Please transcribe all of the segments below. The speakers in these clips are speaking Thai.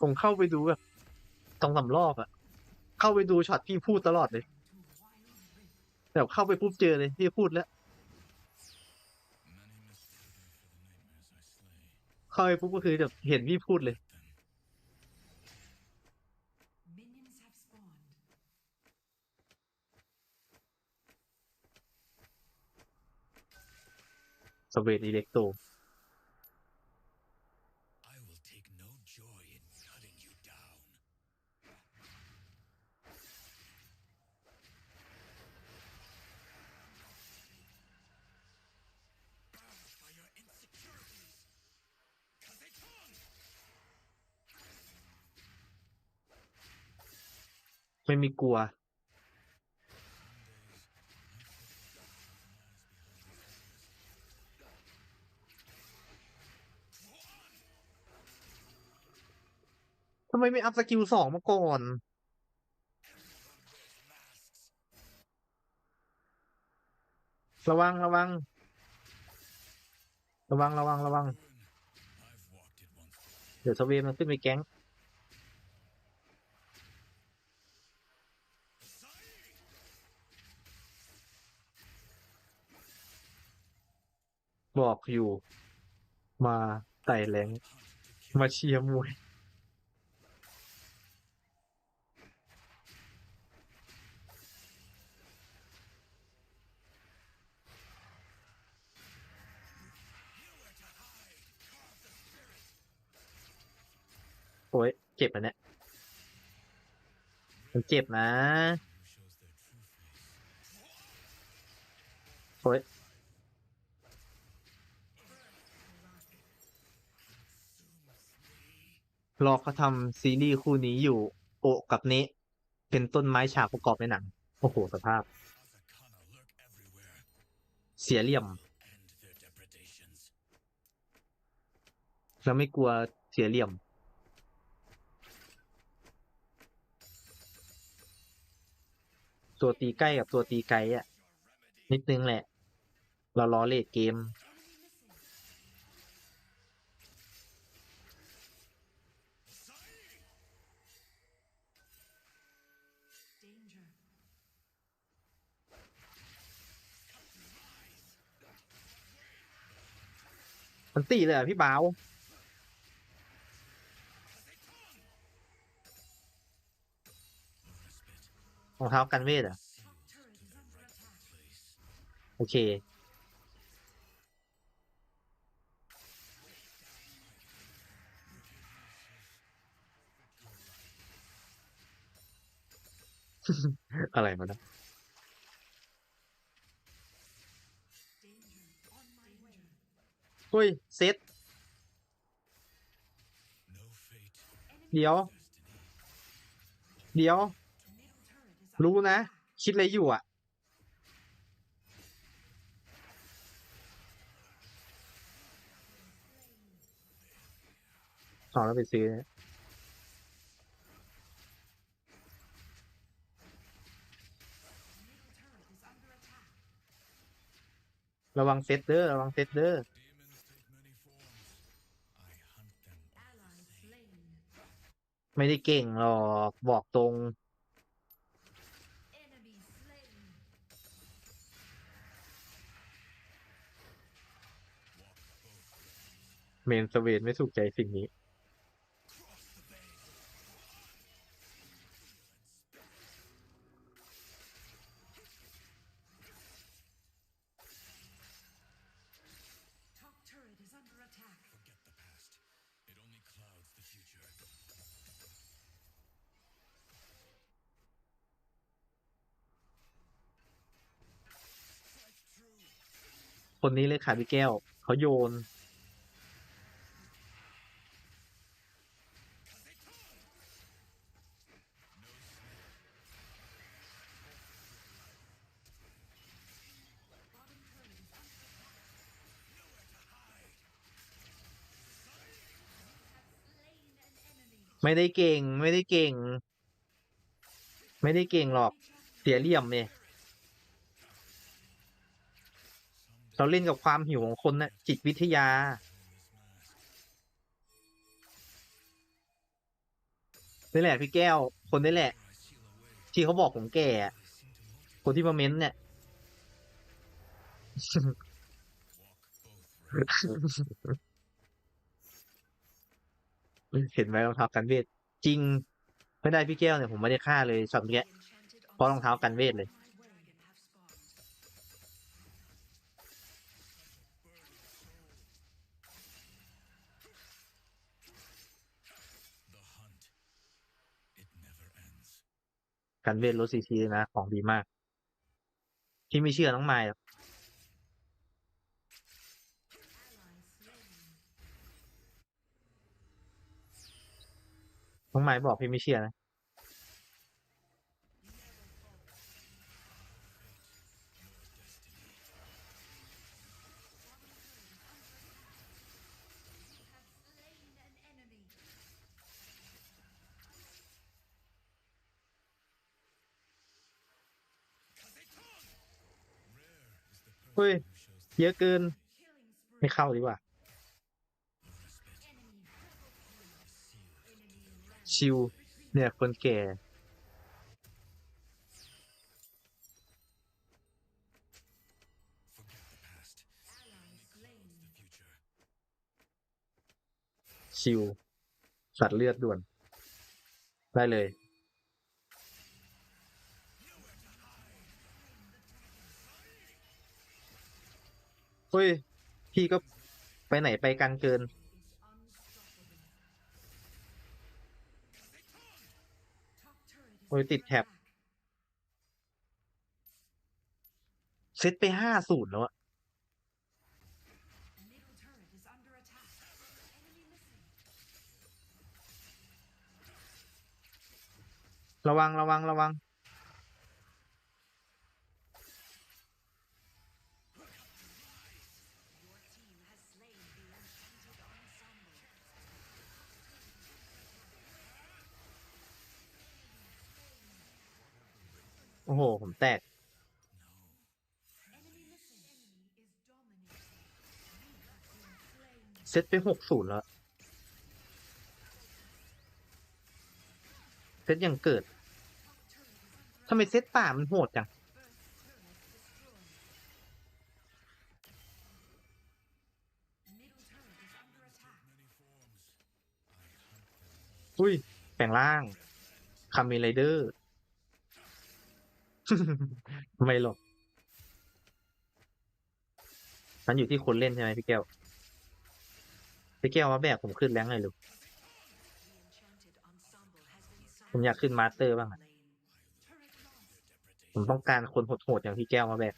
ผมเข้าไปดูแบบสองสามรอบอะเข้าไปดูช็อตพี่พูดตลอดเลยแบบเข้าไปปุ๊บเจอเลยพี่พูดแล้วเข้าไปปุ๊บก็คือแบบเห็นพี่พูดเลยสเวตอิเล็กโต ไม่มีกลัวทำไมไม่อัพสกิลสองมาก่อน ระวังระวัง ระวังระวังระวัง เดี๋ยวสเวมันขึ้นไปแก๊ง บอกอยู่ มาไต่แรงมาเชียร์มวย โอ้ยเจ็บอันเนี้ยมันเจ็บนะโอ้ย รอเขาทำซีรีส์คู่นี้อยู่โอะกับเนะเป็นต้นไม้ฉากประกอบในหนัง โอ้โห สภาพ เสียเหลี่ยม End their depredations. แล้วไม่กลัวเสียเหลี่ยม ตัวตีใกล้กับตัวตีไกลอะ นิดนึงแหละ เราล้อเลดเกม มันตีเลยอะพี่บ่าวรองเท้ากันเวทอะ โอเค อะไรมานะ Danger. ้ยเซตเดี๋ยว เดี๋ยว รู้นะ คิดอะไรอยู่อะ สองแล้วไปซื้อระวังเซตเด้อระวังเซตเด้อ ไม่ได้เก่งหรอกบอกตรง เมนสเวนไม่สุขใจสิ่งนี้ คนนี้เลยค่ะพี่แก้ว เขาโยน ไม่ได้เก่ง ไม่ได้เก่ง ไม่ได้เก่งหรอก เสียเหลี่ยมเนี่ย เราเล่นกับความหิวของคนนะ่ะจิตวิทยา นี่แหละพี่แก้ว คนนี่แหละ ที่เขาบอกผมแก่ คนที่มาเม้นต์เนี่ย เห็นไหมรองเท้ากันเวท จริง ไม่ได้พี่แก้วเนี่ยผมไม่ได้ฆ่าเลยช็อตเมื่อกี้เพราะรองเท้ากันเวทเลย กันเวทลดซีซีนะของดีมาก ที่ไม่เชื่อน้องไม้น้องไม้บอกพี่ไม่เชื่อนะ ฮ้ย เยอะเกิน ไม่เข้าดีกว่า ชิว เนี่ย คนแก่ชิวสัตว์เลือดด่วน ได้เลย เฮ้ย พี่ก็ไปไหนไปกันเกิน โอ้ยติดแท็บเซตไปห้าศูนย์แล้วอะระวังระวังระวัง เซตไปหกศูนย์แล้ว เซตยังเกิดทำไมเซตป่ามันโหดจัง อุ้ย แปลงร่างคาเมไรเดอร์ไม่หรอกมันอยู่ที่คนเล่นใช่ไหมพี่แก้ว พี่แก้วมาแบกผมขึ้นแรงเลยลูกผมอยากขึ้นมาสเตอร์บ้างอะผมต้องการคนโหดๆอย่างพี่แก้วมาแบก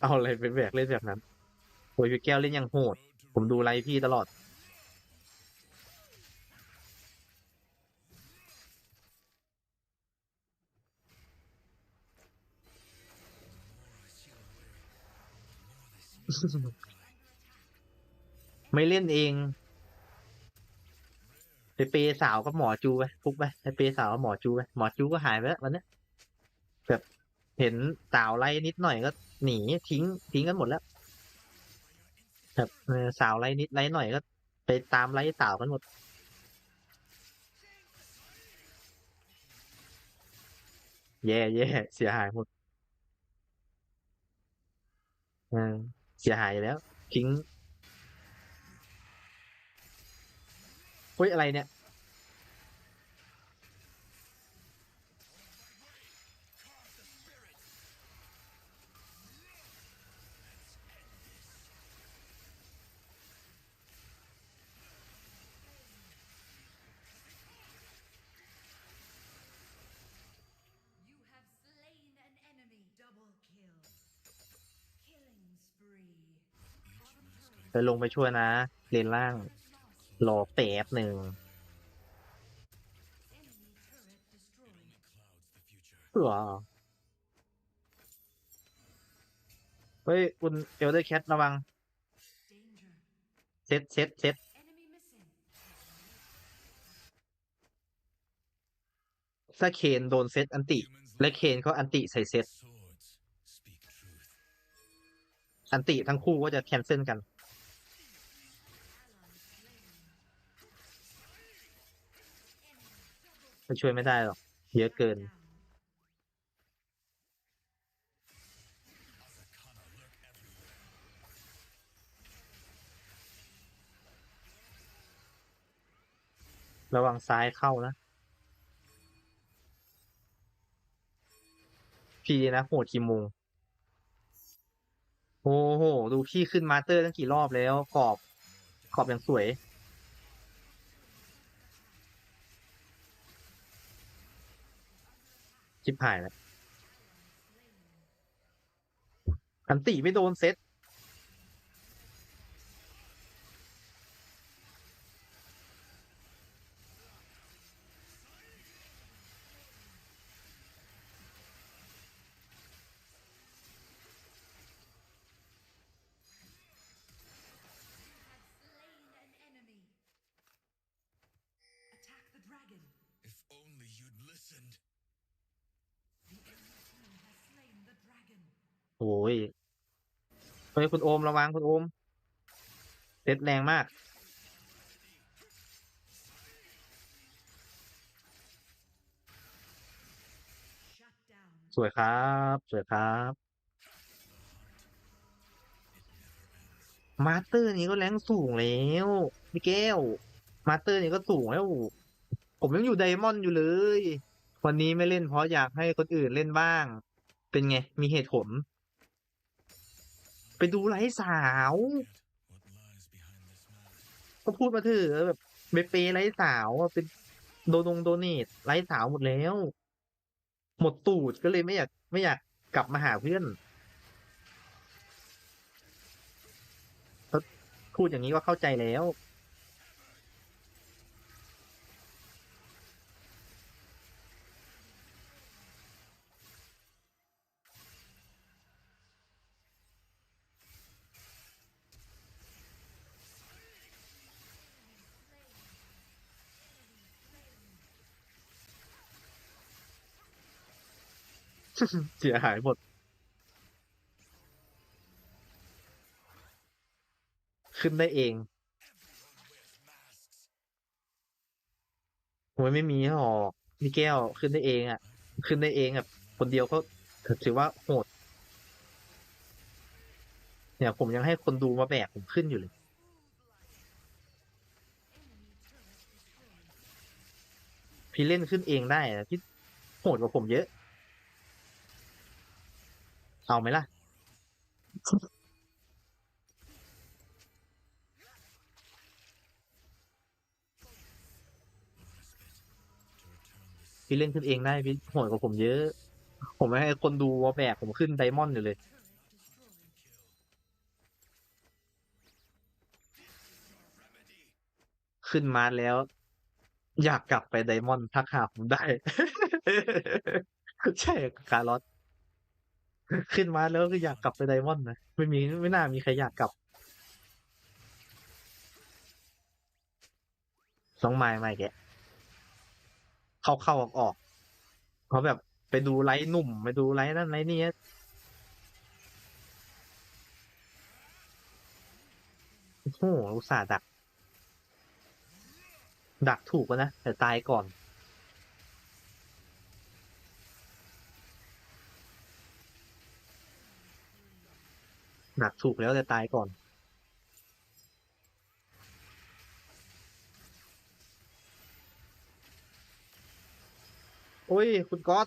เอาอะไรไปแบกเล่นแบบนั้นโอ้ยพี่แก้วเล่นอย่างโหด ผมดูไลฟ์พี่ตลอด ไม่เล่นเอง ไปเปสาวกับหมอจูไปฟุกไปไปเปสาวกับหมอจูไปหมอจูก็หายไปแล้ววันนี้แบบเห็นสาวไล่นิดหน่อยก็หนีทิ้ง ทิ้งกันหมดแล้วแบบสาวไล่นิดไล่หน่อยก็ ไปตามไล่สาวกันหมดแย่แย่เสียหายหมดเออ เสียหายแล้วทิ้งเฮ้ยอะไรเนี่ย ไปลงไปช่วยนะเลนล่างรอแป๊บหนึ่ง Enemy turret destroyed. Clouds the future. เสือเฮ้ย คุณเอลเดอร์แคทระวัง เซ็ตเซ็ตเซ็ตถ้าเคนโดนเซตอันติ และเคนเขาอันติใส่เซตอันติทั้งคู่ก็จะแคนเซิลกัน ก็ช่วยไม่ได้หรอก เยอะเกิน ระวังซ้ายเข้านะ พี่นะโหดกี่โมงโอ้โห ดูพี่ขึ้นมาสเตอร์ตั้งกี่รอบแล้ว ขอบ ขอบอย่างสวย ชิบหายแล้วขันติไม่โดนเซต โอ้ยเฮ้ยคุณโอมระวังคุณโอมเซตแรงมาก สวยครับ สวยครับ มาสเตอร์นี้ก็แรงสูงแล้วพี่แก้ว มาสเตอร์นี้ก็สูงแล้ว ผมยังอยู่ไดมอนด์อยู่เลย วันนี้ไม่เล่นเพราะอยากให้คนอื่นเล่นบ้าง เป็นไง มีเหตุผล ดูไลฟ์สาว ก็พูดมาเถอะแบบเบเปไลฟ์สาวเป็นโดนงโดเนตไลฟ์สาวหมดแล้ว หมดตูดก็เลยไม่อยากไม่อยากกลับมาหาเพื่อนพูดอย่างนี้ก็เข้าใจแล้ว เสียหายหมด ขึ้นได้เองโอ้ยไม่มีหรอกพี่แก้วขึ้นได้เองอะ ขึ้นได้เองแบบคนเดียวก็ถือว่าโหด เนี่ย ผมยังให้คนดูมาแบกผมขึ้นอยู่เลยพี่เล่นขึ้นเองได้อะพี่โหดกว่าผมเยอะ เอาไหมล่ะ พี่เล่นขึ้นเองได้พี่โหดกว่าผมเยอะ ผมไม่ให้คนดูว่าแบกผมขึ้นไดมอนด์อยู่เลยขึ้นมาแล้ว อยากกลับไปไดมอนด์ทักหาผมได้ ใช่คาร์ลอส ขึ้นมาแล้วคือยากกลับไปไดมอนด์นะไม่มีไม่น่ามีใครอยากกลับน้องไม้ไม่แกเข้าเข้าออกออกเขาแบบไปดูไลฟ์หนุ่ม ไปดูไลฟ์นั่นไลฟ์นี่โอ้โหอุตส่าห์ดัก ดักถูกแล้วนะ แต่ตายก่อน ดักถูกแล้วแต่ตายก่อน โอ้ย คุณก๊อต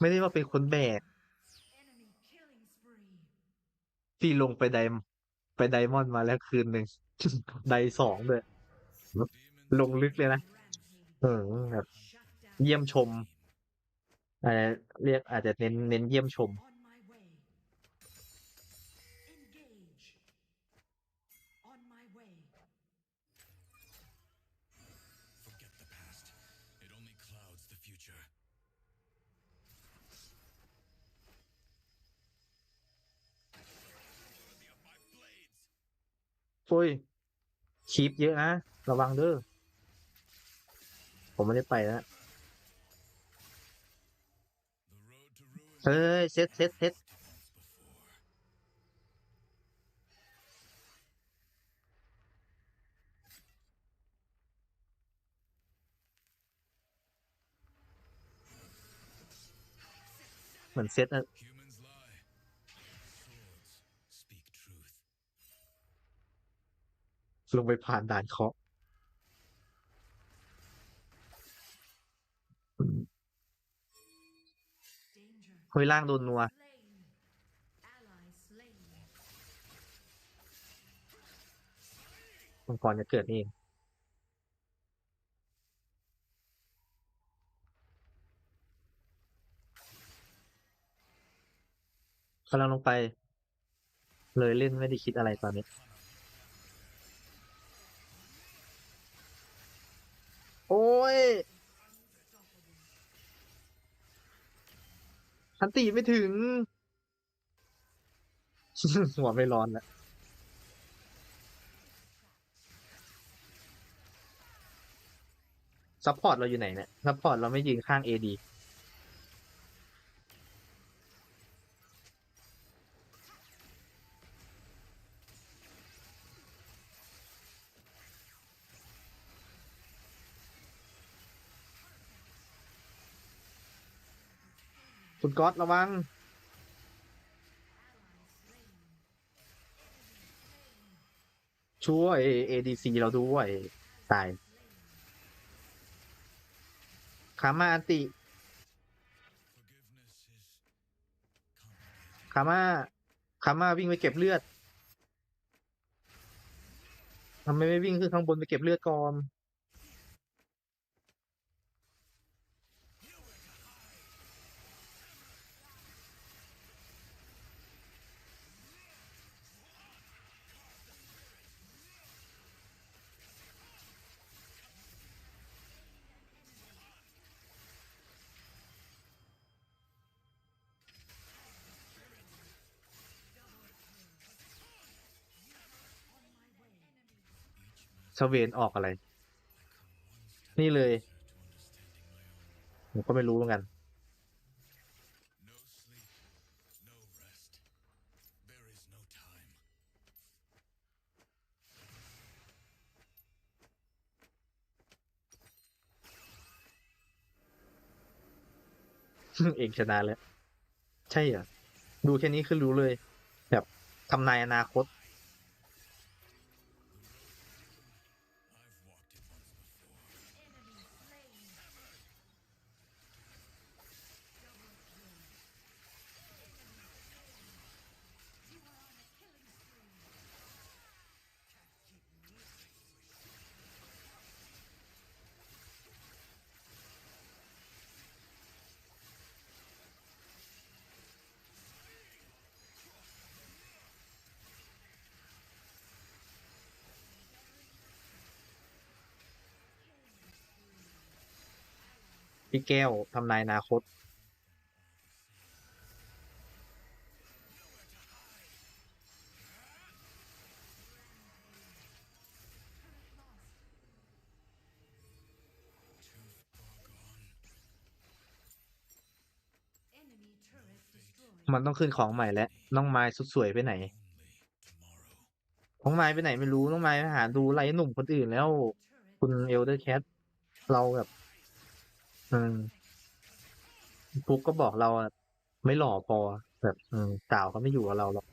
ไม่ได้ว่าเป็นคนแบก Enemy killing spree. พี่ลงไปไดไปไดมอนด์มาแล้วคืนหนึ่งไดสองเลย ลงลึกเลยนะอืมแบบเยี่ยมชมอาจจเรียกอาจจะเน้นเน้นเยี่ยมชมโว้ย คีปเยอะนะ ระวังเด้อ ผมไม่ได้ไปแล้วเฮ้ยเซตเซตเซตเหมือนเซตอะ ลงไปผ่านด่านเคาะ Danger. เฮ้ยล่างโดนนัวมังกรจะเกิดนี่เองกำลังลงไป เลยเล่นไม่ได้คิดอะไรตอนนี้ โอ้ย ทันตีไม่ถึง หัวไม่ร้อนแล้วซัพพอร์ตเราอยู่ไหนเนี่ยซัพพอร์ตเราไม่ยืนข้างเอดี คุณก๊อตระวัง ช่วย ADC เราด้วย ตายขามาอันติขามาขามาวิ่งไปเก็บเลือดทำไมไม่วิ่งขึ้นข้างบนไปเก็บเลือดก่อน สเวนออกอะไร นี่เลยผมก็ไม่รู้เหมือนกันเองชนะแล้ว ใช่เหรอ ดูแค่นี้คือรู้เลย แบบทำนายอนาคต พี่แก้วทำนายอนาคต มันต้องขึ้นของใหม่แล้วน้องไม้สุดสวยไปไหน น้องไม้ไปไหนไม่รู้ น้องไม้ไปหาดูไรหนุ่มคนอื่นแล้ว คุณเอลเดอร์แคทเราแบบ อืมปุ๊กก็บอกเราอะไม่หล่อพอแบบอืมสาวเขาไม่อยู่กับเราหรอก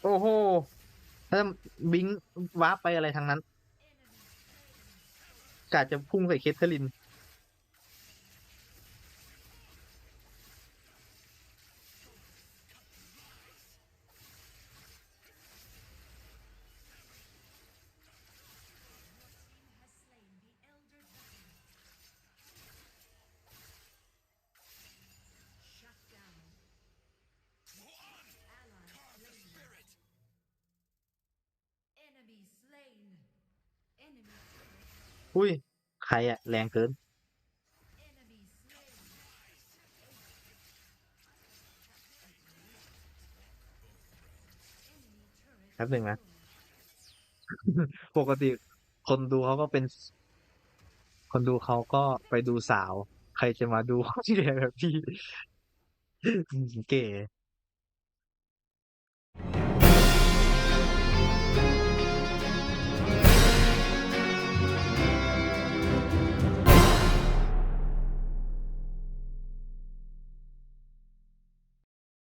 โอ้โหถ้าบิงวาร์ปไปอะไรทางนั้นกาจะพุ่งใส่เคทเธอริน อุ้ย ใครอะแรงเกิน แป๊บหนึ่งนะ ปกติคนดูเขาก็เป็น คนดูเขาก็ไปดูสาว ใครจะมาดูที่แบบพี่เก๋